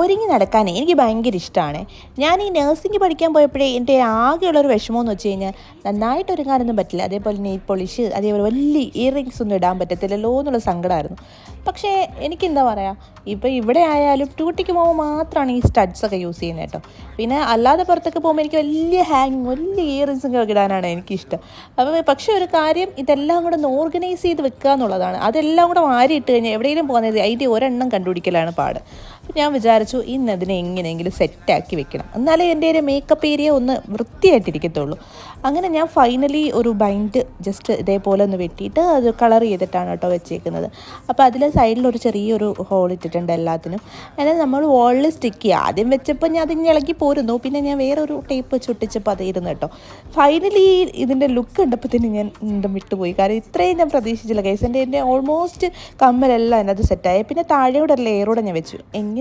ഒരുങ്ങി നടക്കാൻ എനിക്ക് ഭയങ്കര ഇഷ്ടമാണ് ഞാൻ ഈ നഴ്സിംഗ് പഠിക്കാൻ പോയപ്പോഴേ എന്റെ ആകെയുള്ളൊരു വിഷമമെന്ന് വെച്ച് കഴിഞ്ഞാൽ നന്നായിട്ട് ഒരുങ്ങാനൊന്നും പറ്റില്ല. അതേപോലെ നെയിൽ പോളിഷ് അതേപോലെ വലിയ ഇയറിങ്സ് ഒന്നും ഇടാൻ പറ്റത്തില്ലല്ലോ എന്നുള്ള സങ്കടമായിരുന്നു. പക്ഷേ എനിക്കെന്താ പറയുക ഇപ്പോൾ ഇവിടെ ആയാലും ട്യൂട്ടിക്ക് പോകുമ്പോൾ മാത്രമാണ് ഈ സ്റ്റഡ്സ് ഒക്കെ യൂസ് ചെയ്യുന്നത് കേട്ടോ. പിന്നെ അല്ലാതെ പുറത്തൊക്കെ പോകുമ്പോൾ എനിക്ക് വലിയ ഹാങ്ങിങ് വലിയ ഇയറിങ്സ് ഒക്കെ ഇടാനാണ് എനിക്കിഷ്ടം. അപ്പോൾ പക്ഷേ ഒരു കാര്യം ഇതെല്ലാം കൂടെ ഒന്ന് ഓർഗനൈസ് ചെയ്ത് വെക്കുക എന്നുള്ളതാണ്. അതെല്ലാം കൂടെ മാറിയിട്ട് കഴിഞ്ഞാൽ എവിടെയെങ്കിലും പോകുന്നത് അതിന്റെ ഒരെണ്ണം കണ്ടുപിടിക്കലാണ് പാട്. അപ്പോൾ ഞാൻ വിചാരിച്ചു ഇന്ന് അതിനെ എങ്ങനെയെങ്കിലും സെറ്റാക്കി വെക്കണം. എന്നാലേ എന്റെ ഒരു മേക്കപ്പ് ഏരിയ ഒന്ന് വൃത്തിയായിട്ടിരിക്കത്തുള്ളൂ. അങ്ങനെ ഞാൻ ഫൈനലി ഒരു ബൈൻഡ് ജസ്റ്റ് ഇതേപോലെ ഒന്ന് വെട്ടിയിട്ട് അത് കളർ ചെയ്തിട്ടാണ് കേട്ടോ വെച്ചേക്കുന്നത്. അപ്പോൾ അതിൽ സൈഡിൽ ഒരു ചെറിയൊരു ഹോൾ ഇട്ടിട്ടുണ്ട് എല്ലാത്തിനും. അങ്ങനെ നമ്മൾ വാളിൽ സ്റ്റിക്ക് ചെയ്യുക ആദ്യം വെച്ചപ്പോൾ ഞാൻ അതിങ്ങനെ ഇളകി പോരുന്നു. പിന്നെ ഞാൻ വേറൊരു ടേപ്പ് ചുട്ടിച്ചപ്പോൾ അത് ഇരുന്നു കേട്ടോ. ഫൈനലി ഇതിന്റെ ലുക്ക് കണ്ടപ്പോൾ തന്നെ ഞാൻ വീണ്ടും വിട്ടുപോയി. കാരണം ഇത്രയും ഞാൻ പ്രതീക്ഷിച്ചില്ല. കേസ് എന്റെ എന്റെ ഓൾമോസ്റ്റ് കമ്മലെല്ലാം അതിനകത്ത് സെറ്റായി പിന്നെ താഴെയോടെ ലെയറോടെ ഞാൻ വെച്ചു. എങ്ങനെ